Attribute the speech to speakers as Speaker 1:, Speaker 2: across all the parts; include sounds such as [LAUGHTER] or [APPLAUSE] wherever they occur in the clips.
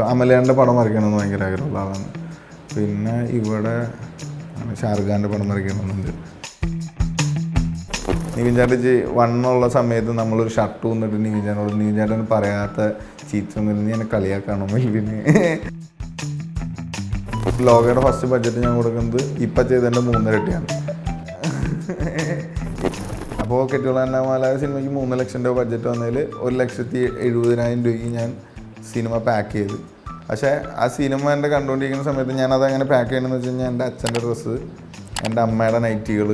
Speaker 1: ഇപ്പം അമലേന്റെ പടം വരയ്ക്കണമെന്ന് ഭയങ്കര ആഗ്രഹമുള്ള ആളാണ്. പിന്നെ ഇവിടെ ഷാറുഖാന്റെ പടം വരയ്ക്കണമെന്നുണ്ട്. നിവിൻ ചാട്ടജി വണ്ണുള്ള സമയത്ത് നമ്മളൊരു ഷർട്ട് വന്നിട്ട് നിവിൻ ചാട്ടോട് നിവിൻ ചാട്ടൻ പറയാത്ത ചീത്ത ഒന്നും നീ എന്നെ കളിയാക്കണം മെൽവിന്? ലോകയുടെ ഫസ്റ്റ് ബഡ്ജറ്റ് ഞാൻ കൊടുക്കുന്നത് ഇപ്പം ചെയ്തതിന്റെ മൂന്നരട്ടിയാണ് അപ്പോൾ മലയാള സിനിമയ്ക്ക് മൂന്ന് ലക്ഷം രൂപ ബഡ്ജറ്റ് വന്നതിൽ ഒരു ലക്ഷത്തി എഴുപതിനായിരം രൂപയ്ക്ക് ഞാൻ സിനിമ പാക്ക് ചെയ്ത്. പക്ഷേ ആ സിനിമ എന്റെ കണ്ടുകൊണ്ടിരിക്കുന്ന സമയത്ത് ഞാനത് അങ്ങനെ പാക്ക് ചെയ്യണമെന്ന് വെച്ച് കഴിഞ്ഞാൽ എന്റെ അച്ഛന്റെ ഡ്രസ്സ് എന്റെ അമ്മയുടെ നൈറ്റികൾ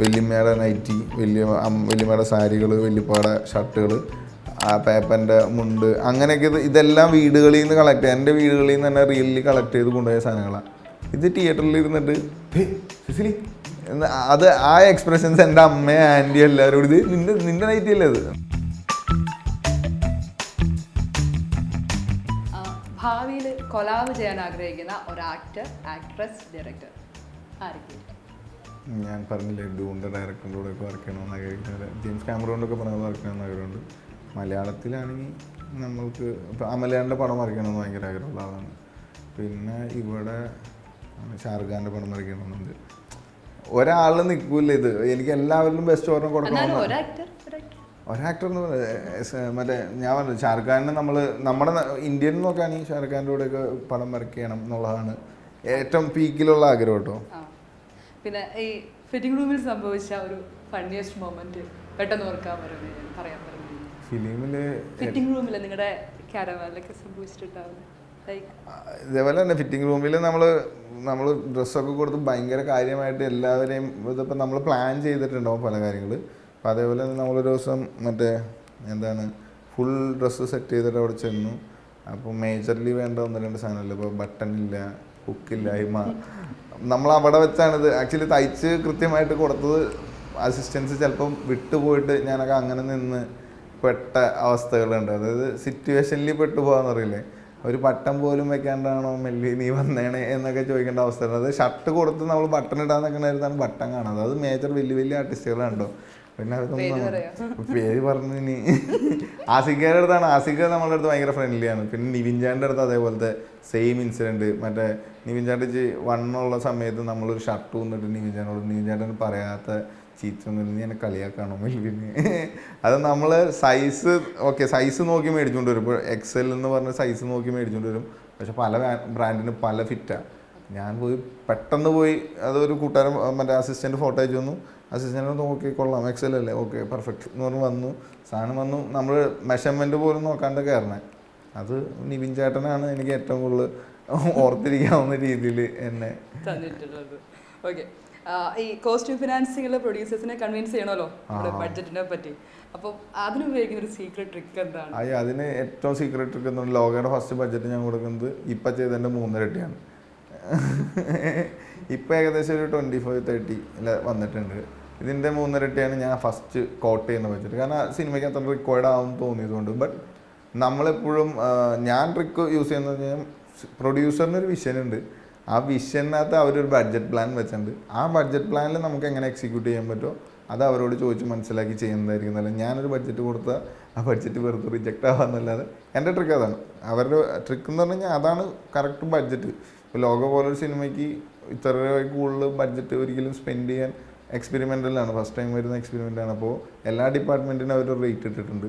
Speaker 1: വലിയമ്മയുടെ നൈറ്റി വലിയ വലിയമ്മയുടെ സാരികൾ വല്യപ്പയുടെ ഷർട്ടുകൾ ആ പേപ്പറിന്റെ മുണ്ട് അങ്ങനെയൊക്കെ ഇത് ഇതെല്ലാം വീടുകളിൽ നിന്ന് കളക്ട് ചെയ്യുക എന്റെ വീടുകളിൽ നിന്ന് തന്നെ റിയലി കളക്ട് ചെയ്ത് കൊണ്ടുപോയ സാധനങ്ങളാണ് ഇത് തിയേറ്ററിൽ ഇരുന്നിട്ട് "ഹേയ്, സിസിലി അത് ആ എക്സ്പ്രഷൻസ് എന്റെ അമ്മയെ ആന്റി എല്ലാവരോടും ഇത് നിന്റെ നിന്റെ നൈറ്റി അല്ലേ അത്
Speaker 2: ഭാവിയിൽ കൊലാബ് ചെയ്യാൻ ആഗ്രഹിക്കുന്ന ഒരു ആക്ടർ ആക്ട്രസ് ഡയറക്ടർ ആരൊക്കെ
Speaker 1: ഞാൻ പറഞ്ഞില്ലേ ഡൂണിന്റെ ഡയറക്ടറിന്റെ കൂടെ ഒക്കെ വർക്ക് ചെയ്യണമെന്ന് ആഗ്രഹിക്കുന്നത് ജെയിംസ് ക്യാമറോണ്ടൊക്കെ പറഞ്ഞത് വർക്ക് ചെയ്യണമെന്ന് ആഗ്രഹമുണ്ട് മലയാളത്തിലാണെങ്കിൽ നമ്മൾക്ക് ഇപ്പോൾ അമലേന്റെ പടം വരയ്ക്കണമെന്ന് ഭയങ്കര ആഗ്രഹമുള്ള ആളാണ്. പിന്നെ ഇവിടെ ഷാറുഖാന്റെ പടം വരയ്ക്കണമെന്നുണ്ട് ഒരാൾ നിൽക്കൂല ഇത്. എനിക്ക് എല്ലാവരിലും ബെസ്റ്റ് ഓർമ്മ കൊടുക്കണം ഒരാക്ടർ എന്ന് പറയുന്നത് മറ്റേ ഞാൻ പറഞ്ഞു ഷാറുഖ് ഖാനെ നമ്മൾ നമ്മുടെ ഇന്ത്യൻ നോക്കുകയാണെങ്കിൽ ഷാറുഖ് ഖാന്റെ കൂടെയൊക്കെ പടം വർക്ക് ചെയ്യണം എന്നുള്ളതാണ് ഏറ്റവും പീക്കിലുള്ള ആഗ്രഹം കേട്ടോ.
Speaker 2: പിന്നെ ഈ ഫിറ്റിംഗ് റൂമിൽ സംഭവിച്ച ഒരു ഫണ്ണിയസ്റ്റ് മൊമെന്റ് പെട്ടെന്ന് ഓർക്കാൻ പറയാൻ
Speaker 1: ഫിലിമിൽ
Speaker 2: ഫിറ്റിംഗ് റൂമിൽ നിങ്ങളുടെ ക്യാരവാനിലൊക്കെ സംഭവിച്ചിട്ടുണ്ടാവുന്നത്
Speaker 1: ഇതേപോലെ തന്നെ ഫിറ്റിംഗ് റൂമിൽ നമ്മൾ നമ്മൾ ഡ്രസ്സൊക്കെ കൊടുത്ത് ഭയങ്കര കാര്യമായിട്ട് എല്ലാവരെയും ഇതിപ്പോൾ നമ്മൾ പ്ലാൻ ചെയ്തിട്ടുണ്ടാവും പല കാര്യങ്ങൾ അപ്പോൾ അതേപോലെ തന്നെ നമ്മളൊരു ദിവസം മറ്റേ എന്താണ് ഫുൾ ഡ്രസ്സ് സെറ്റ് ചെയ്തിട്ട് അവിടെ ചെന്നു. അപ്പോൾ മേജർലി വേണ്ട ഒന്ന് രണ്ട് സാധനമല്ല? ഇപ്പോൾ ബട്ടൺ ഇല്ല ഹുക്കില്ലായ്മ നമ്മൾ അവിടെ വെച്ചാണിത്. ആക്ച്വലി തയ്ച്ച് കൃത്യമായിട്ട് കൊടുത്തത് അസിസ്റ്റൻസ് ചിലപ്പം വിട്ടുപോയിട്ട് ഞാനൊക്കെ അങ്ങനെ നിന്ന് പെട്ട അവസ്ഥകളുണ്ട്. അതായത് സിറ്റുവേഷനിൽ പെട്ടു അറിയില്ലേ ഒരു പട്ടം പോലും വെക്കാണ്ടാണോ മെല്ലി നീ വന്നേണേ എന്നൊക്കെ ചോദിക്കേണ്ട അവസ്ഥയാണ്. അത് ഷർട്ട് കൊടുത്ത് നമ്മൾ ബട്ടൺ ഇടാൻ നിൽക്കണായിരുന്നാണ് ബട്ടൺ കാണുന്നത്. അത് മേജർ വലിയ വലിയ ആർട്ടിസ്റ്റുകളുണ്ടോ പിന്നെ
Speaker 2: പേര്
Speaker 1: അതൊന്നും പേര് പറഞ്ഞു നീ ആസിക്കയുടെ അടുത്താണ്. ആസിക്ക നമ്മളുടെ അടുത്ത് ഭയങ്കര ഫ്രണ്ട്ലിയാണ് പിന്നെ നിവിൻചാന്റെ അടുത്ത് അതേപോലത്തെ സെയിം ഇൻസിഡന്റ് മറ്റേ നിവിൻചാണ്ടി ചാണ്ടിച്ച് വണ്ണുള്ള സമയത്ത് നമ്മളൊരു ഷർട്ട് വന്നിട്ട് നിവിൻചാണ്ടോട് നിവിൻചാണ്ടി നിവിൻ ചാണ്ടൻ പറയാത്ത ചീത്തൊന്നും നീ എന്നെ കളിയാക്കണം? മെൽവിന് അത് നമ്മൾ സൈസ് ഓക്കെ സൈസ് നോക്കി മേടിച്ചുകൊണ്ട് വരും. ഇപ്പോൾ എക്സൽ എന്ന് പറഞ്ഞ സൈസ് നോക്കി മേടിച്ചുകൊണ്ട് വരും. പക്ഷെ പല ബ്രാൻഡിന് പല ഫിറ്റാണ് ഞാൻ പോയി പെട്ടെന്ന് പോയി അതൊരു കൂട്ടുകാരൻ മറ്റേ അസിസ്റ്റന്റ് ഫോട്ടോ അയച്ചു തന്നു. അസിസ്റ്റന്റ് നോക്കി കൊള്ളാം. എക്സൽ അല്ലേ? ഓക്കെ പെർഫെക്റ്റ് എന്ന് പറഞ്ഞ് വന്നു. സാധനം വന്നു. നമ്മൾ മെഷർമെന്റ് പോലും നോക്കാണ്ട് കയറണേ അത് നിവിൻ ചേട്ടനാണ് എനിക്ക് ഏറ്റവും കൂടുതൽ ഓർത്തിരിക്കാവുന്ന രീതിയിൽ എന്നെ
Speaker 2: ഓക്കെ ഈ കോസ്റ്റ്യൂം ഫിനാൻസിങ്ങിലെ പ്രൊഡ്യൂസേഴ്സിനെ കൺവിൻസ് ചെയ്യണമല്ലോ? നമ്മുടെ ബഡ്ജറ്റിനെ പറ്റി. അപ്പം അതിന് ഉപയോഗിക്കുന്ന ഒരു സീക്രട്ട് ട്രിക്ക് എന്താണ്?
Speaker 1: അയ്യ അതിന് ഏറ്റവും സീക്രട്ട് ട്രിക്ക് എടുക്കുന്ന ലോകയുടെ ഫസ്റ്റ് ബഡ്ജറ്റ് ഞാൻ കൊടുക്കുന്നത് ഇപ്പം ചെയ്തതിന്റെ മൂന്നരട്ടിയാണ്. ഇപ്പം ഏകദേശം ഒരു ട്വന്റി ഫൈവ് തേർട്ടി വന്നിട്ടുണ്ട്. ഇതിന്റെ മൂന്നരട്ടിയാണ് ഞാൻ ഫസ്റ്റ് കോട്ട് ചെയ്യുന്ന വെച്ചിട്ട്. കാരണം ആ സിനിമയ്ക്ക് അത്ര റിക്വയർഡ് ആവും തോന്നിയതുകൊണ്ട്. ബട്ട് നമ്മളെപ്പോഴും ഞാൻ ട്രിക്ക് യൂസ് ചെയ്യുന്നത് ഞാൻ പ്രൊഡ്യൂസറിനൊരു ഉണ്ട്. ആ വിഷനകത്ത് അവരൊരു ബഡ്ജറ്റ് പ്ലാൻ വെച്ചിട്ടുണ്ട്. ആ ബഡ്ജറ്റ് പ്ലാനിൽ നമുക്ക് എങ്ങനെ എക്സിക്യൂട്ട് ചെയ്യാൻ പറ്റുമോ അത് അവരോട് ചോദിച്ച് മനസ്സിലാക്കി ചെയ്യുന്നതായിരിക്കും നല്ല ഞാനൊരു ബഡ്ജറ്റ് കൊടുത്താൽ ആ ബഡ്ജറ്റ് വെറുതെ റിജക്റ്റ് ആവാന്നല്ലാതെ എന്റെ ട്രിക്ക് അതാണ്. അവരുടെ ട്രിക്ക് എന്ന് പറഞ്ഞു കഴിഞ്ഞാൽ അതാണ് കറക്റ്റ് ബഡ്ജറ്റ് ഇപ്പോൾ ലോക പോലൊരു സിനിമയ്ക്ക് ഇത്ര രൂപ കൂടുതൽ ബഡ്ജറ്റ് ഒരിക്കലും സ്പെൻഡ് ചെയ്യാൻ എക്സ്പെരിമെന്റലാണ് ഫസ്റ്റ് ടൈം വരുന്ന എക്സ്പെരിമെന്റാണ് അപ്പോൾ എല്ലാ ഡിപ്പാർട്ട്മെന്റിനും അവർ റേറ്റ് ഇട്ടിട്ടുണ്ട്.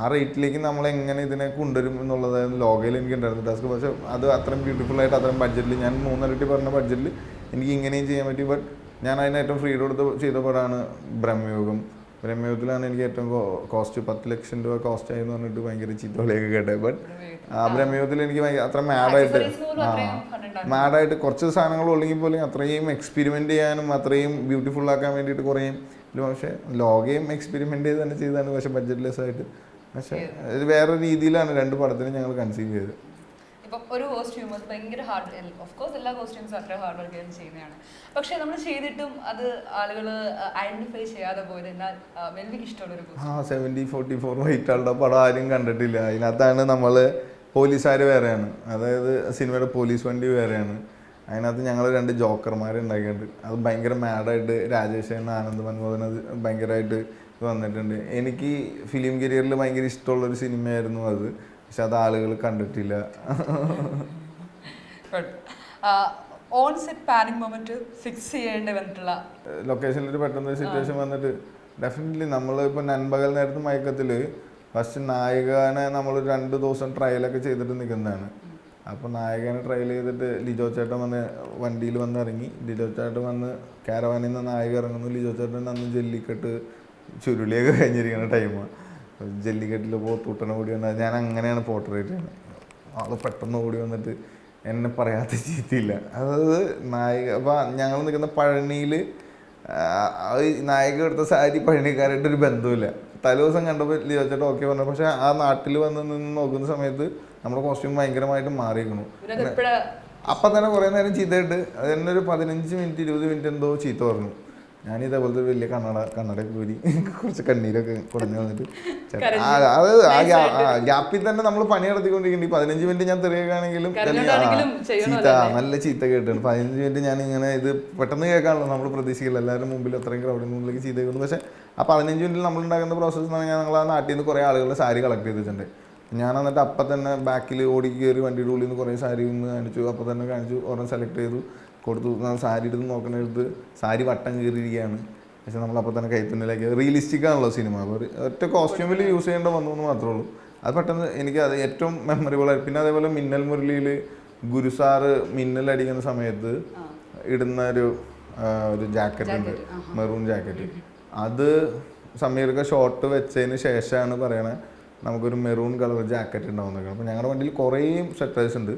Speaker 1: ആ റേറ്റിലേക്ക് നമ്മൾ എങ്ങനെ ഇതിനെ കൊണ്ടുവരും എന്നുള്ളതായിരുന്നു ലോകയിൽ എനിക്ക് ഉണ്ടായിരുന്നു ടാസ്ക് പക്ഷേ അത് അത്രയും ബ്യൂട്ടിഫുൾ ആയിട്ട് അത്രയും ബഡ്ജറ്റിൽ ഞാൻ മൂന്നരട്ടി പറഞ്ഞ ബഡ്ജറ്റിൽ എനിക്ക് ഇങ്ങനെയും ചെയ്യാൻ പറ്റി. ബട്ട് ഞാൻ അതിന് ഏറ്റവും ഫ്രീഡം കൊടുത്ത് ചെയ്ത പടമാണ് ബ്രഹ്മയോഗം. ബ്രഹ്മയോഗത്തിലാണ് എനിക്ക് ഏറ്റവും കോസ്റ്റ് പത്ത് ലക്ഷം രൂപ കോസ്റ്റ് ആയി എന്ന് പറഞ്ഞിട്ട് ഭയങ്കര ചീത്തോളിയൊക്കെ കേട്ടത് ബട്ട് ആ ബ്രഹ്മയുദ്ധത്തിൽ എനിക്ക് അത്ര മാഡായിട്ട് ആ മാഡായിട്ട് കുറച്ച് സാധനങ്ങൾ ഉള്ളെങ്കിൽ പോലും അത്രയും എക്സ്പെരിമെന്റ് ചെയ്യാനും അത്രയും ബ്യൂട്ടിഫുൾ ആക്കാൻ വേണ്ടിയിട്ട് കുറേ പക്ഷെ ലോകയും എക്സ്പെരിമെന്റ് ചെയ്ത് തന്നെ ചെയ്താണ് പക്ഷെ ബഡ്ജറ്റ് ലെസ് ആയിട്ട്. പക്ഷേ വേറെ രീതിയിലാണ് രണ്ട് പടത്തിനും ഞങ്ങൾ കൺസീവ് ചെയ്തത്.
Speaker 2: ഇപ്പം ഒരു കോസ്റ്റ്യൂം അത് ഭയങ്കര ഹാർഡ് ഓഫ് കോഴ്സ് എല്ലാ കോസ്റ്റ്യൂംസും അത്ര ഹാർഡ് വർക്ക് ചെയ്ത് ചെയ്യുന്നതാണ്. പക്ഷെ നമ്മൾ ചെയ്തിട്ടും അത് ആളുകൾ ഐഡന്റിഫൈ ചെയ്യാതെ പോയത് എന്നാൽ മെൽവിക്ക് ഇഷ്ടമുള്ള ഒരു
Speaker 1: ആ സെവന്റി ഫോർട്ടി ഫോർ വൈറ്റ് ആളുടെ പടം ആരും കണ്ടിട്ടില്ല. അതിനകത്താണ് നമ്മൾ പോലീസുകാർ വേറെയാണ്. അതായത് സിനിമയുടെ പോലീസ് വണ്ടി വേറെയാണ്. അതിനകത്ത് ഞങ്ങൾ രണ്ട് ജോക്കർമാർ ഉണ്ടാക്കിയിട്ടുണ്ട്. അത് ഭയങ്കര മാഡായിട്ട് രാജേഷ് ആനന്ദ് മൻമോഹൻ അത് ഭയങ്കരമായിട്ട് വന്നിട്ടുണ്ട്. എനിക്ക് ഫിലിം കരിയറിൽ ഭയങ്കര ഇഷ്ടമുള്ളൊരു സിനിമയായിരുന്നു അത്. പക്ഷെ അത് ആളുകൾ കണ്ടിട്ടില്ല.
Speaker 2: On set panning moment fix ചെയ്യേണ്ടി വന്നിട്ടുള്ള
Speaker 1: ലൊക്കേഷനിൽ ഒരു പെട്ടെന്ന് സിറ്റുവേഷൻ വന്നിട്ട് ഡെഫിനറ്റ്ലി നമ്മൾ ഇപ്പോൾ നൻപകൽ നേരത്തെ മയക്കത്തിൽ ഫസ്റ്റ് നായികനെ നമ്മൾ രണ്ട് ദിവസം ട്രയലൊക്കെ ചെയ്തിട്ട് നിൽക്കുന്നതാണ് അപ്പോൾ നായകനെ ട്രയൽ ചെയ്തിട്ട് ലിജോ ചേട്ടൻ വന്ന് വണ്ടിയിൽ വന്ന് ഇറങ്ങി. ലിജോ ചേട്ടൻ വന്ന് കാരവാനിൽ നിന്ന് നായിക ഇറങ്ങുന്നു. ലിജോ ചേട്ടൻ അന്ന് ജെല്ലിക്കെട്ട് ചുരുളിയൊക്കെ കഴിഞ്ഞിരിക്കുന്ന ടൈമാണ് ജല്ലിക്കെട്ടിൽ പോത്തൂട്ടനെ ഓടി വന്നാൽ ഞാൻ അങ്ങനെയാണ് പോർട്രേറ്റ് ചെയ്യുന്നത് ആൾ പെട്ടെന്ന് ഓടി വന്നിട്ട് എന്നെ പറയാത്ത ചീത്തയില്ല അതായത് നായിക അപ്പം ഞങ്ങൾ നിൽക്കുന്ന പഴനിയിൽ നായിക എടുത്ത സാരി പഴനിക്കാരായിട്ട് ഒരു ബന്ധമില്ല തലേദിവസം കണ്ടപ്പോൾ ലിയോച്ചേട്ടൻ ഓക്കെ പറഞ്ഞു പക്ഷെ ആ നാട്ടിൽ വന്ന് നിന്ന് നോക്കുന്ന സമയത്ത് നമ്മുടെ കോസ്റ്റ്യൂം ഭയങ്കരമായിട്ട് മാറിയിരിക്കണു അപ്പം തന്നെ കുറേ നേരം ചീത്തയിട്ട് അത് തന്നെ ഒരു പതിനഞ്ച് മിനിറ്റ് ഇരുപത് മിനിറ്റ് എന്തോ ചീത്ത പറഞ്ഞു. ഞാൻ ഇതേപോലത്തെ വലിയ കണ്ണട കണ്ണടയൊക്കെ ഊരി കുറച്ച് കണ്ണീരൊക്കെ കുറഞ്ഞു വന്നിട്ട് അത് ആ ഗ്യാപ്പിൽ തന്നെ നമ്മൾ പണി നടത്തിക്കൊണ്ടിരിക്കുന്നുണ്ട്. പതിനഞ്ച് മിനിറ്റ് ഞാൻ
Speaker 2: ചെയ്യണമല്ലോ
Speaker 1: ചീത്ത നല്ല ചീത്ത കേട്ടാണ് പതിനഞ്ച് മിനിറ്റ് ഞാൻ ഇങ്ങനെ ഇത് പെട്ടെന്ന് കേൾക്കാണല്ലോ നമ്മൾ പ്രതീക്ഷിക്കില്ല. എല്ലാവരും മുമ്പിൽ അത്രയും ക്രൗഡിന് മുമ്പിലേക്ക് ചീത്ത കേൾക്കുന്നു. പക്ഷേ ആ പതിനഞ്ച് മിനിറ്റിൽ നമ്മൾ ഉണ്ടാക്കുന്ന പ്രോസസ്സ് എന്ന് പറഞ്ഞാൽ ഞങ്ങൾ ആ നാട്ടിൽ നിന്ന് കുറേ ആളുകളുടെ സാരി കളക്ട് ചെയ്തിട്ടുണ്ട് ഞാൻ എന്നിട്ട് അപ്പം തന്നെ ബാക്കിൽ ഓടി കയറി വണ്ടിയുടെ ഉള്ളിൽ നിന്ന് കുറേ സാരി ഒന്ന് കാണിച്ചു. അപ്പം തന്നെ കാണിച്ചു. ഒരെണ്ണം സെലക്ട് ചെയ്തു. കൊടുത്തു. ഞാൻ സാരി എടുത്ത് നോക്കണെടുത്ത് സാരി വട്ടം കയറിയിരിക്കുകയാണ് പക്ഷെ നമ്മളപ്പോൾ തന്നെ കൈത്തുന്നിലേക്ക് റിയലിസ്റ്റിക് ആണല്ലോ സിനിമ അപ്പോൾ ഒറ്റ കോസ്റ്റ്യൂമിൽ യൂസ് ചെയ്യേണ്ട വന്നു എന്ന് മാത്രമേ ഉള്ളൂ. അത് പെട്ടെന്ന് എനിക്ക് അത് ഏറ്റവും മെമ്മറബിൾ ആയി. പിന്നെ അതേപോലെ മിന്നൽ മുരളിയിൽ ഗുരുസാറ് മിന്നൽ അടിക്കുന്ന സമയത്ത് ഇടുന്ന ഒരു ഒരു ജാക്കറ്റ് ഉണ്ട്. മെറൂൺ ജാക്കറ്റ് അത് സമീർക്ക് ഷോർട്ട് വെച്ചതിന് ശേഷമാണ് പറയണേ നമുക്കൊരു മെറൂൺ കളർ ജാക്കറ്റ് ഉണ്ടാവുന്നത് അപ്പോൾ ഞങ്ങളുടെ വണ്ടിയിൽ കുറേ സെറ്റേഴ്സ് ഉണ്ട്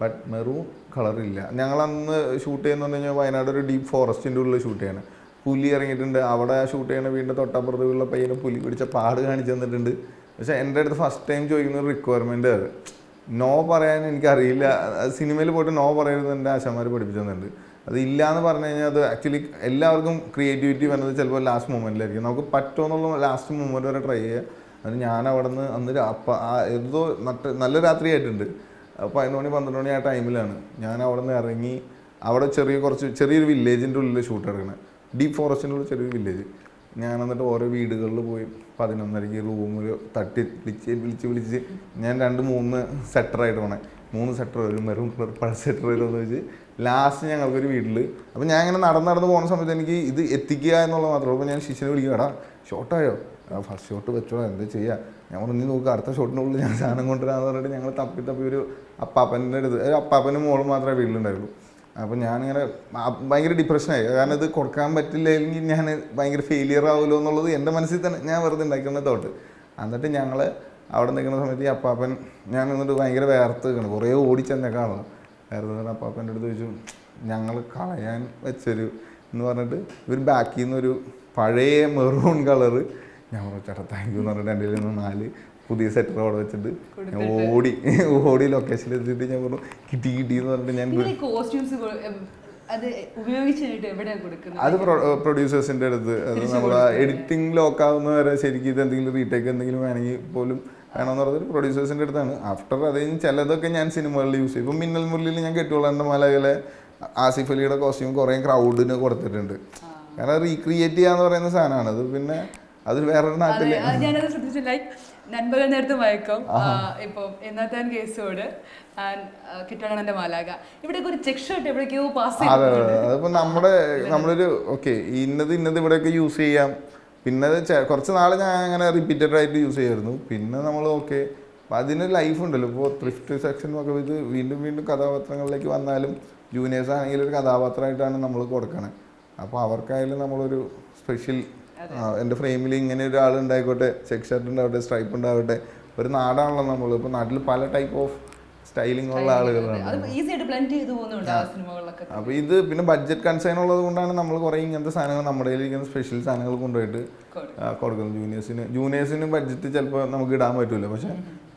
Speaker 1: ബട്ട് മെറൂൺ കളറില്ല ഞങ്ങൾ അന്ന് ഷൂട്ട് ചെയ്യുന്ന കഴിഞ്ഞാൽ വയനാട് ഒരു ഡീപ്പ് ഫോറസ്റ്റിന്റെ ഉള്ളിൽ ഷൂട്ട് ചെയ്യണം. പുലി ഇറങ്ങിയിട്ടുണ്ട്. അവിടെ ഷൂട്ട് ചെയ്യണ വീടിന്റെ തൊട്ടപ്പുറത്തുള്ള പയ്യനെ പുലി പിടിച്ച പാട് കാണിച്ചു തന്നിട്ടുണ്ട്. പക്ഷെ എന്റെ അടുത്ത് ഫസ്റ്റ് ടൈം ചോദിക്കുന്ന ഒരു റിക്വയർമെന്റ് അത് നോ പറയാൻ എനിക്കറിയില്ല. സിനിമയിൽ പോയിട്ട് നോ പറയരുത് എന്റെ ആശാന്മാർ പഠിപ്പിച്ചു അത് ഇല്ല എന്ന് പറഞ്ഞു കഴിഞ്ഞാൽ അത് ആക്ച്വലി എല്ലാവർക്കും ക്രിയേറ്റിവിറ്റി വരുന്നത് ചിലപ്പോൾ ലാസ്റ്റ് മൊമെന്റിലായിരിക്കും നമുക്ക് പറ്റുമെന്നുള്ള ലാസ്റ്റ് മൊമെന്റ് വരെ ട്രൈ ചെയ്യുക അത് ഞാൻ അവിടെ നിന്ന് അന്ന് അപ്പം എന്തോ നല്ല രാത്രി ആയിട്ടുണ്ട് പതിനൊന്ന് മണി പന്ത്രണ്ട് മണി ആ ടൈമിലാണ്. ഞാൻ അവിടെ നിന്ന് ഇറങ്ങി അവിടെ ചെറിയ കുറച്ച് ചെറിയൊരു വില്ലേജിന്റെ ഉള്ളിൽ ഷൂട്ട് എടുക്കണത് ഡീപ്പ് ഫോറസ്റ്റിന്റെ ഉള്ളിൽ ചെറിയൊരു വില്ലേജ് ഞാൻ എന്നിട്ട് ഓരോ വീടുകളിൽ പോയി പതിനൊന്നരയ്ക്ക് റൂമിൽ തട്ടി വിളിച്ച് വിളിച്ച് വിളിച്ച് ഞാൻ രണ്ട് മൂന്ന് സെറ്ററായിട്ട് പോണേ. മൂന്ന് സെറ്റർ വരും മെറൂൺ കളർ പഴ സെറ്റർ എന്ന് വെച്ച് ലാസ്റ്റ് ഞങ്ങൾക്കൊരു വീട്ടിൽ അപ്പോൾ ഞാൻ ഇങ്ങനെ നടന്ന് നടന്ന് പോകുന്ന സമയത്ത് എനിക്ക് ഇത് എത്തിക്കുക എന്നുള്ളത് മാത്രമേ അപ്പോൾ ഞാൻ ശിശുനെ വിളിക്കും എടാ ഷോട്ടായോ ഫസ്റ്റ് ഷോട്ട് വെച്ചോളാം എന്താ ചെയ്യുക ഞാൻ പറഞ്ഞു "നീ നോക്കുക അടുത്ത ഷോട്ടിനുള്ളിൽ ഞാൻ സാധനം കൊണ്ടുവരാന്ന് പറഞ്ഞിട്ട് ഞങ്ങൾ തപ്പി തപ്പി ഒരു അപ്പാപ്പന്റെ അടുത്ത് ഒരു അപ്പാപ്പനും മോളും മാത്രമേ വീട്ടിലുണ്ടായിരുന്നുള്ളൂ. അപ്പോൾ ഞാനിങ്ങനെ ഭയങ്കര ഡിപ്രഷനായി കാരണം ഇത് കൊടുക്കാൻ പറ്റില്ലെങ്കിൽ ഞാൻ ഭയങ്കര ഫെയിലിയർ ആവുമല്ലോ എന്നുള്ളത് എന്റെ മനസ്സിൽ തന്നെ ഞാൻ വെറുതെ ഉണ്ടാക്കുന്ന തോട്ട് എന്നിട്ട് ഞങ്ങൾ അവിടെ നിൽക്കുന്ന സമയത്ത് ഈ അപ്പാപ്പൻ ഞാൻ എന്നിട്ട് ഭയങ്കര വേർത്ത് നിൽക്കണം കുറേ ഓടിച്ചെന്നെ കാണുന്നു. വേർത്ത് നിന്നിട്ട് അപ്പാപ്പന്റെ അടുത്ത് ചോദിച്ചു ഞങ്ങൾ കളയാൻ വെച്ചൊരു എന്ന് പറഞ്ഞിട്ട് ഇവർ ബാക്കിൽ നിന്നൊരു പഴയ മെറൂൺ കളറ് ഞാൻ പറഞ്ഞു ചേട്ടാ താങ്ക് യു എന്ന് പറഞ്ഞിട്ട് എന്റെ നിന്ന് നാല് പുതിയ സെറ്റർ അവിടെ വെച്ചിട്ട് ഞാൻ ഓടി ഓടി ലൊക്കേഷനിൽ എത്തിയിട്ട് ഞാൻ പറഞ്ഞു കിട്ടി കിട്ടി എന്ന് പറഞ്ഞിട്ട് ഞാൻ
Speaker 2: അത്
Speaker 1: പ്രൊഡ്യൂസേഴ്സിന്റെ അടുത്ത്. അത് നമ്മൾ എഡിറ്റിംഗ് ലോക്കാവുന്ന വരെ ശരിക്കും ഇത് എന്തെങ്കിലും റീടേക്ക് എന്തെങ്കിലും വേണമെങ്കിൽ പോലും വേണമെന്ന് പറഞ്ഞത് പ്രൊഡ്യൂസേഴ്സിന്റെ അടുത്താണ്. ആഫ്റ്റർ അത് കഴിഞ്ഞ് ചിലതൊക്കെ ഞാൻ സിനിമകളിൽ യൂസ് ചെയ്യും. ഇപ്പം മിന്നൽ മുരളിയിൽ ഞാൻ കെട്ടുകൊള്ളേണ്ട മലകളെ ആസിഫ് അലിയുടെ കോസ്റ്റ്യൂം കുറേ ക്രൗഡിന് കൊടുത്തിട്ടുണ്ട്. കാരണം റീക്രിയേറ്റ് ചെയ്യാന്ന് പറയുന്ന സാധനമാണ്. അത് പിന്നെ അത്
Speaker 2: വേറെ
Speaker 1: നാട്ടിൽ.
Speaker 2: നാട്ടിൽ ഞാനത് ശ്രദ്ധിച്ചു. ലൈക്ക് നൻപകൽ നേരത്തെ മയക്കം. ഇപ്പം എന്നാത്താൻ കേസോട് മാലാക ഇവിടേക്ക് ഒരു ചെക്ക് ഷർട്ട് എവിടേക്കോ പാസ്
Speaker 1: അതെ അതെ അതിപ്പോ നമ്മുടെ നമ്മളൊരു ഓക്കെ ഇന്നത് ഇന്നത് ഇവിടെയൊക്കെ യൂസ് ചെയ്യാം. പിന്നെ കുറച്ച് നാൾ ഞാൻ അങ്ങനെ റിപ്പീറ്റഡ് ആയിട്ട് യൂസ് ചെയ്യായിരുന്നു. പിന്നെ നമ്മൾ ഓക്കെ അതിന് ലൈഫ് ഉണ്ടല്ലോ. ഇപ്പോൾ ത്രിഫ്റ്റ് സെക്ഷൻ ഒക്കെ ഇത് വീണ്ടും വീണ്ടും കഥാപാത്രങ്ങളിലേക്ക് വന്നാലും ജൂനിയേഴ്സ് ആണെങ്കിലും ഒരു കഥാപാത്രമായിട്ടാണ് നമ്മൾ കൊടുക്കണത് അപ്പോൾ അവർക്കായാലും നമ്മളൊരു സ്പെഷ്യൽ എന്റെ ഫ്രെയിമിൽ ഇങ്ങനെ ഒരാൾ ഉണ്ടായിക്കോട്ടെ ചെക്ക് ഷർട്ട് ഉണ്ടാവട്ടെ സ്ട്രൈപ്പ് ഉണ്ടാവട്ടെ ഒരു നാടാണല്ലോ നമ്മൾ ഇപ്പോൾ നാട്ടിൽ പല ടൈപ്പ് ഓഫ് സ്റ്റൈലിംഗ് ഉള്ള ആളുകളാണ്. അപ്പോൾ ഇത് പിന്നെ ബഡ്ജറ്റ് കൺസേൺ ഉള്ളത് കൊണ്ടാണ് നമ്മൾ കുറേ ഇങ്ങനത്തെ സാധനങ്ങൾ നമ്മുടെ ഇരിക്കുന്ന സ്പെഷ്യൽ സാധനങ്ങൾ കൊണ്ടുപോയിട്ട് കൊടുക്കുന്നത് ജൂനിയേഴ്സിന് ജൂനിയേഴ്സിന് ബഡ്ജറ്റ് ചിലപ്പോൾ നമുക്ക് ഇടാൻ പറ്റില്ല പക്ഷേ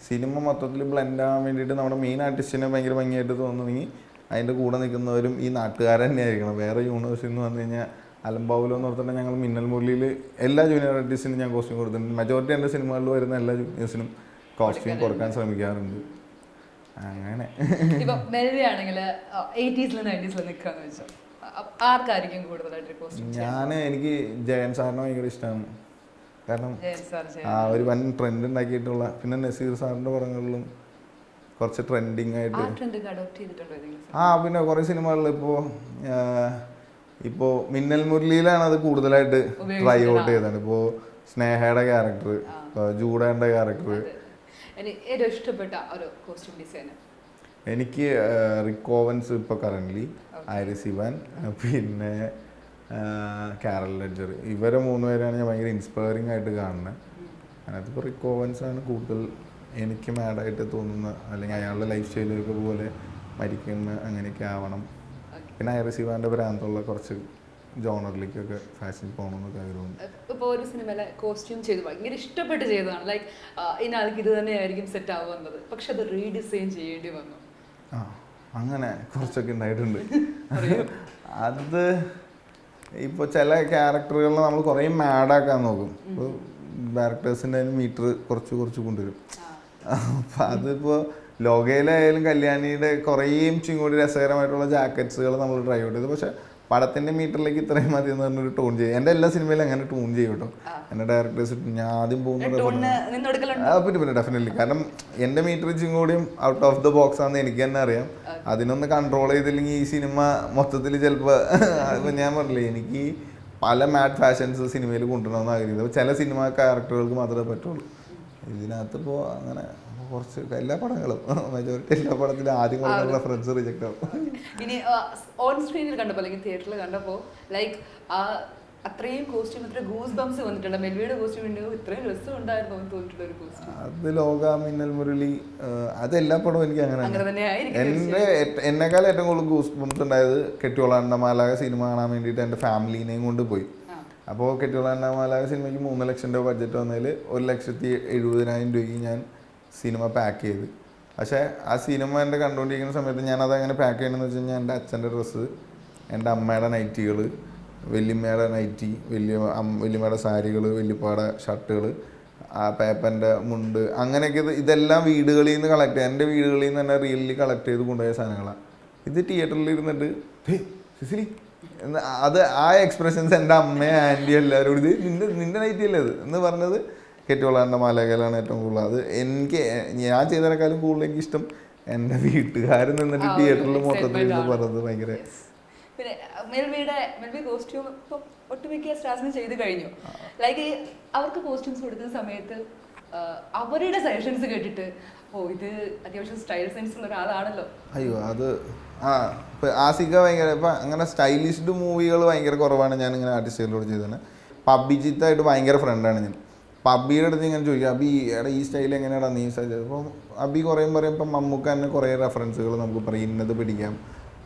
Speaker 1: സിനിമ മൊത്തത്തിൽ ബ്ലെൻഡ് ആവാൻ വേണ്ടിയിട്ട് നമ്മുടെ മെയിൻ ആർട്ടിസ്റ്റിനെ ഭയങ്കര ഭംഗിയായിട്ട് തോന്നുന്നെങ്കിൽ അതിന്റെ കൂടെ നിൽക്കുന്നവരും ഈ നാട്ടുകാരൻ തന്നെ ആയിരിക്കണം. വേറെ യൂണിവേഴ്സിൽ നിന്ന് വന്നു കഴിഞ്ഞാൽ അലമ്പാവുലോ എന്ന് പറഞ്ഞിട്ട് ഞങ്ങൾ മിന്നൽ മുരളിയിൽ എല്ലാ ജൂനിയർ ആർട്ടിസ്റ്റിനും ഞാൻ കോസ്റ്റ്യൂം കൊടുത്തിട്ടുണ്ട്. മെജോറിറ്റി എന്റെ സിനിമകളിൽ വരുന്ന എല്ലാ ജൂനിയേഴ്സിനും കോസ്റ്റ്യൂം കൊടുക്കാൻ ശ്രമിക്കാറുണ്ട്. അങ്ങനെ.
Speaker 2: ഇപ്പൊ മെൽവി ആണെങ്കിൽ എയ്റ്റീസിലും നയന്റീസിലും നിൽക്കാന്ന് വെച്ചോ. അ- ആർക്കായിരിക്കും കൂടുതലായിട്ട് കോസ്റ്റ്യൂം
Speaker 1: ഞാൻ എനിക്ക് ജയൻ സാറിനെ ഭയങ്കര ഇഷ്ടമാണ് കാരണം ആ ഒരു വൻ ട്രെൻഡ് ഉണ്ടാക്കിയിട്ടുള്ള പിന്നെ നസീർ സാറിന്റെ പടങ്ങളിലും കുറച്ച് ട്രെൻഡിങ്
Speaker 2: ആ
Speaker 1: ആയിട്ട് ആ പിന്നെ കുറേ സിനിമകളിൽ ഇപ്പോൾ ഇപ്പോൾ മിന്നൽ മുരളിയിലാണ് അത് കൂടുതലായിട്ട് ട്രൈ ഔട്ട് ചെയ്തത്. ഇപ്പോൾ സ്നേഹയുടെ ക്യാരക്ടർ ജൂഡയുടെ ക്യാരക്ടർ
Speaker 2: ഏറ്റവും ഇഷ്ടപ്പെട്ട ഒരു കോസ്റ്റ്യൂം ഡിസൈനർ
Speaker 1: എനിക്ക് റിക്കോവൻസ് ഇപ്പോൾ കറന്റ്ലി ഐറിസ് ഇവാൻ പിന്നെ കാരൽ ലെഡ്ജർ ഇവരെ മൂന്നുപേരാണ് ഞാൻ ഭയങ്കര ഇൻസ്പയറിംഗ് ആയിട്ട് കാണുന്നത് അതിനകത്തിപ്പോൾ റിക്കോവൻസ് ആണ് കൂടുതൽ എനിക്ക് മാഡായിട്ട് തോന്നുന്നത് അല്ലെങ്കിൽ അയാളുടെ ലൈഫ് സ്റ്റൈലൊക്കെ പോലെ മരിക്കുന്ന അങ്ങനെയൊക്കെ ആവണം. പിന്നെ ഐറിസ് ഇവാന്റെ ഭ്രാന്തുള്ള കുറച്ച് ജോണറിലേക്കൊക്കെ ഫാഷൻ പോകണമെന്നൊക്കെ ആഗ്രഹമുണ്ട്
Speaker 2: ഇപ്പോൾ ഒരു സിനിമയിലെ കോസ്റ്റ്യൂം ചെയ്ത് ഭയങ്കര ഇഷ്ടപ്പെട്ട് ചെയ്തതാണ്. ലൈക്ക് ഇന്ന ആൾക്ക് ഇത് തന്നെയായിരിക്കും സെറ്റ് ആവുന്നത് പക്ഷെ അത് റീഡിസൈൻ ചെയ്യേണ്ടി വന്നു.
Speaker 1: ആ അങ്ങനെ കുറച്ചൊക്കെ ഉണ്ടായിട്ടുണ്ട്. അത് ഇപ്പോൾ ചില ക്യാരക്ടറുകളിൽ നമ്മൾ കുറേ മാഡാക്കാൻ നോക്കും. ഇപ്പോൾ ഡയറക്ടേഴ്സിന്റെ മീറ്റർ കുറച്ച് കുറച്ച് കൊണ്ടുവരും. അപ്പം അതിപ്പോൾ ലോകയിലായാലും കല്യാണിയുടെ കുറേയും കൂടി രസകരമായിട്ടുള്ള ജാക്കറ്റ്സുകൾ നമ്മൾ ട്രൈ ഔട്ട് ചെയ്തു പക്ഷേ പടത്തിന്റെ മീറ്ററിലേക്ക് ഇത്രയും മതി എന്ന് പറഞ്ഞൊരു ടൂൺ ചെയ്യും. എന്റെ എല്ലാ സിനിമയിലും അങ്ങനെ ടൂൺ ചെയ്യും കേട്ടോ. എന്റെ ഡയറക്ടേഴ്സ് ഞാൻ ആദ്യം പോകുന്നത് പിന്നെ പിന്നെ ഡെഫിനറ്റ്ലി കാരണം എന്റെ മീറ്റർ കൂടിയും ഔട്ട് ഓഫ് ദ ബോക്സ് ആണെന്ന് എനിക്ക് തന്നെ അറിയാം. അതിനൊന്ന് കൺട്രോൾ ചെയ്തില്ലെങ്കിൽ ഈ സിനിമ മൊത്തത്തിൽ ചിലപ്പോൾ ഞാൻ പറഞ്ഞില്ലേ എനിക്ക് പല മാഡ് ഫാഷൻസ് സിനിമയിൽ കൊണ്ടുവരണമെന്ന് ആഗ്രഹിക്കുന്നത് ചില സിനിമ ക്യാരക്ടറുകൾക്ക് മാത്രമേ പറ്റുള്ളൂ. ഇതിനകത്ത് ഇപ്പോൾ അങ്ങനെ കുറച്ച് എല്ലാ പടങ്ങളും. മെജോറിറ്റി എല്ലാ പടത്തിലും ആദ്യം കൊണ്ടുള്ള ഫ്രണ്ട്സ് റിജക്ട് ആവും.
Speaker 2: ഇനി ഓൺ സ്ക്രീനിൽ കണ്ടപ്പോൾ അല്ലെങ്കിൽ തിയേറ്ററിൽ കണ്ടപ്പോൾ ലൈക്ക് അത്രയും കോസ്റ്റ്യൂം ഇത്ര ഗൂസ് ബംസ് വന്നിട്ടുണ്ട്. മെൽവിയുടെ കോസ്റ്റ്യൂം ഇത്രയും രസം ഉണ്ടായിരുന്നു എന്ന് തോന്നിയിട്ടുള്ള ഒരു കോസ്റ്റ്യൂം
Speaker 1: അത് ലോക മിന്നൽ മുരളി അതെല്ലാ പടവും എനിക്ക് അങ്ങനെ എന്റെ എന്നെക്കാൾ ഏറ്റവും കൂടുതൽ ഗൂസ് ബംസ് ഉണ്ടായത് കെട്ടിയോളാണ്ടമാലാക സിനിമ കാണാൻ വേണ്ടിയിട്ട് എന്റെ ഫാമിലീനെയും കൊണ്ട് പോയി. അപ്പോൾ കെട്ടിയോളാണ്ട മാലാക സിനിമയ്ക്ക് മൂന്ന് ലക്ഷം രൂപ ബഡ്ജറ്റ് വന്നതിൽ ഒരു ലക്ഷത്തി എഴുപതിനായിരം രൂപയ്ക്ക് ഞാൻ സിനിമ പാക്ക് ചെയ്ത്. പക്ഷേ ആ സിനിമ എന്റെ കണ്ടുകൊണ്ടിരിക്കുന്ന സമയത്ത് ഞാൻ അതങ്ങനെ പാക്ക് ചെയ്യണമെന്ന് വെച്ച് കഴിഞ്ഞാൽ എന്റെ അച്ഛന്റെ ഡ്രസ്സ് എന്റെ അമ്മയുടെ നൈറ്റികൾ വലിയമ്മയുടെ നൈറ്റി വലിയ വലിയമ്മയുടെ സാരികൾ വല്യപ്പാടെ ഷർട്ടുകൾ ആ പേപ്പന്റെ മുണ്ട് അങ്ങനെയൊക്കെ ഇതെല്ലാം വീടുകളിൽ നിന്ന് കളക്ട് ചെയ്ത് എന്റെ വീടുകളിൽ നിന്ന് തന്നെ റിയലി കളക്ട് ചെയ്ത് കൊണ്ടുപോയ സാധനങ്ങളാണ് ഇത് തിയേറ്ററിൽ ഇരുന്നിട്ട് "ഹേ, സിസിലി അത് ആ എക്സ്പ്രഷൻസ് എന്റെ അമ്മയും ആന്റി എല്ലാവരും കൂടി ഇത് നിന്റെ നിന്റെ നൈറ്റി അല്ലേ അത് എന്ന് പറഞ്ഞത് കെട്ടിക്കൊള്ളാന്റെ മാലകയിലാണ് ഏറ്റവും കൂടുതൽ. അത് എനിക്ക് ഞാൻ ചെയ്തതിനേക്കാളും കൂടുതൽ എനിക്ക് ഇഷ്ടം എന്റെ വീട്ടുകാർ നിന്നിട്ട് തിയേറ്ററിൽ മൊത്തത്തിൽ ഇരുന്ന്
Speaker 2: ആണ്.
Speaker 1: പറഞ്ഞത് ഭയങ്കര
Speaker 2: പിന്നെ മെൽവിയുടെ മെൽവി കോസ്റ്റ്യൂം ഇപ്പം ഒട്ടുമിക്ക സ്റ്റാർസിന് ചെയ്ത് കഴിഞ്ഞു. ലൈക്ക് അവർക്ക് കോസ്റ്റ്യൂംസ് കൊടുക്കുന്ന സമയത്ത് അവരുടെ സജഷൻസ് കേട്ടിട്ട് ഓ ഇത് അത്യാവശ്യം സ്റ്റൈൽ സെൻസ് ഉള്ള ഒരാളാണല്ലോ.
Speaker 1: അയ്യോ അത് ആ ഇപ്പം ആസിക ഭയങ്കര ഇപ്പം അങ്ങനെ സ്റ്റൈലിഷ്ഡ് മൂവികൾ ഭയങ്കര കുറവാണ് ഞാൻ ഇങ്ങനെ ആർട്ടിസ്റ്റുകളോട് ചെയ്തത് പബ്ബിജിത്തായിട്ട് ഭയങ്കര ഫ്രണ്ടാണ് ഞാൻ. പബ്ബിയുടെ അടുത്ത് ഇങ്ങനെ ചോദിക്കും അബി എടാ ഈ സ്റ്റൈൽ എങ്ങനെയാടാ നീ സ്റ്റൈൽ അപ്പം അബി കുറേ പറയും ഇപ്പം മമ്മൂക്ക തന്നെ കുറേ റെഫറൻസുകൾ നമുക്ക് പറയും ഇന്നത് പിടിക്കാം.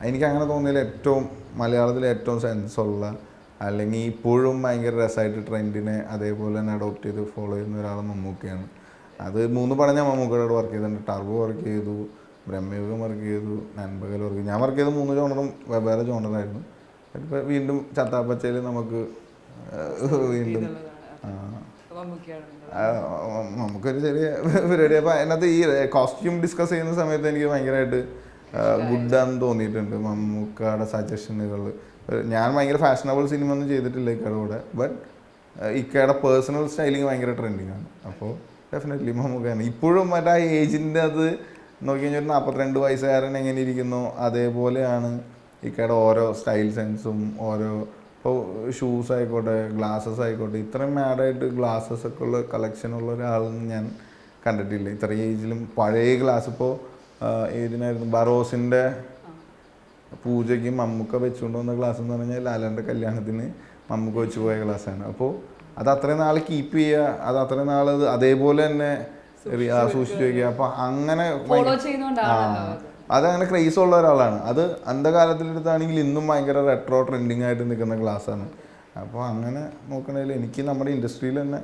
Speaker 1: എനിക്ക് അങ്ങനെ തോന്നിയതിൽ ഏറ്റവും മലയാളത്തിൽ ഏറ്റവും സെൻസുള്ള അല്ലെങ്കിൽ ഇപ്പോഴും ഭയങ്കര രസമായിട്ട് ട്രെൻഡിനെ അതേപോലെ തന്നെ അഡോപ്റ്റ് ചെയ്ത് ഫോളോ ചെയ്യുന്ന ഒരാൾ മമ്മൂക്കയാണ്. അത് മൂന്ന് പടം ഞാൻ മമ്മൂക്കയോട് വർക്ക് ചെയ്തിട്ടുണ്ട്. ടർബോ വർക്ക് ചെയ്തു. ബ്രഹ്മയുഗം വർക്ക് ചെയ്തു നൻപകൽ വർക്ക് ചെയ്തു. ഞാൻ വർക്ക് ചെയ്ത മൂന്ന് ജോണറും വെവ്വേറെ ജോണറായിരുന്നു ഇപ്പോൾ വീണ്ടും ചത്താപ്പച്ചയിൽ നമുക്ക് [LAUGHS] വീണ്ടും നമുക്കൊരു ചെറിയ [LAUGHS] പരിപാടി. അപ്പോൾ അതിനകത്ത് ഈ കോസ്റ്റ്യൂം ഡിസ്കസ് ചെയ്യുന്ന സമയത്ത് എനിക്ക് ഭയങ്കരമായിട്ട് ഗുഡാന്ന് തോന്നിയിട്ടുണ്ട്. മമ്മൂക്കയുടെ സജഷനുകൾ ഞാൻ ഭയങ്കര ഫാഷനബിൾ സിനിമ ഒന്നും ചെയ്തിട്ടില്ല ഇക്കയുടെ കൂടെ. ബട്ട് ഇക്കയുടെ പേഴ്സണൽ സ്റ്റൈലിങ് ഭയങ്കര ട്രെൻഡിങ് ആണ്. അപ്പോൾ ഡെഫിനറ്റ്ലി മമ്മൂക്കയാണ് ഇപ്പോഴും മറ്റേ ആ ഏജിന്റെ അത് നോക്കി കഴിഞ്ഞാൽ ഒരു നാൽപ്പത്തിരണ്ട് വയസ്സുകാരൻ എങ്ങനെ ഇരിക്കുന്നു? അതേപോലെയാണ് ഇക്കയുടെ ഓരോ സ്റ്റൈൽ സെൻസും ഓരോ ഇപ്പോൾ ഷൂസ് ആയിക്കോട്ടെ ഗ്ലാസ്സസ് ആയിക്കോട്ടെ ഇത്രയും മാഡായിട്ട് ഗ്ലാസ്സസ് ഒക്കെ ഉള്ള കളക്ഷൻ ഉള്ള ഒരാളൊന്നും ഞാൻ കണ്ടിട്ടില്ല. ഇത്രയും ഏജിലും പഴയ ഗ്ലാസ് ഇപ്പോൾ ഏതിനായിരുന്നു? ബറോസിന്റെ പൂജയ്ക്ക് മമ്മൂക്ക വെച്ചുകൊണ്ട് വന്ന ഗ്ലാസ് എന്ന് പറഞ്ഞാൽ ലാലന്റെ കല്യാണത്തിന് മമ്മൂക്ക വെച്ച് പോയ ഗ്ലാസ്സാണ് അപ്പോൾ അത് അത്രയും നാൾ കീപ്പ് ചെയ്യുക അത് അത്രയും നാൾ അതേപോലെ തന്നെ സൂക്ഷിച്ച് വയ്ക്കുക അപ്പൊ അങ്ങനെ. അതങ്ങനെ ക്രേസ് ഉള്ള ഒരാളാണ്. അത് അന്ധകാലത്തിലെടുത്താണെങ്കിൽ ഇന്നും ഭയങ്കര റെട്രോ ട്രെൻഡിങ് ആയിട്ട് നിൽക്കുന്ന ക്ലാസ്സാണ് അപ്പോൾ അങ്ങനെ നോക്കണേൽ എനിക്ക് നമ്മുടെ ഇൻഡസ്ട്രിയിൽ തന്നെ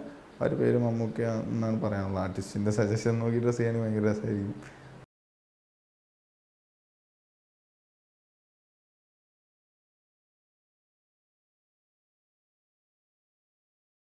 Speaker 1: ഒരു പേര് മമ്മൂക്ക എന്നാണ് പറയാനുള്ളത്. ആർട്ടിസ്റ്റിന്റെ സജഷൻ നോക്കി ഡ്രസ് ചെയ്യാൻ ഭയങ്കര രസമായിരിക്കും.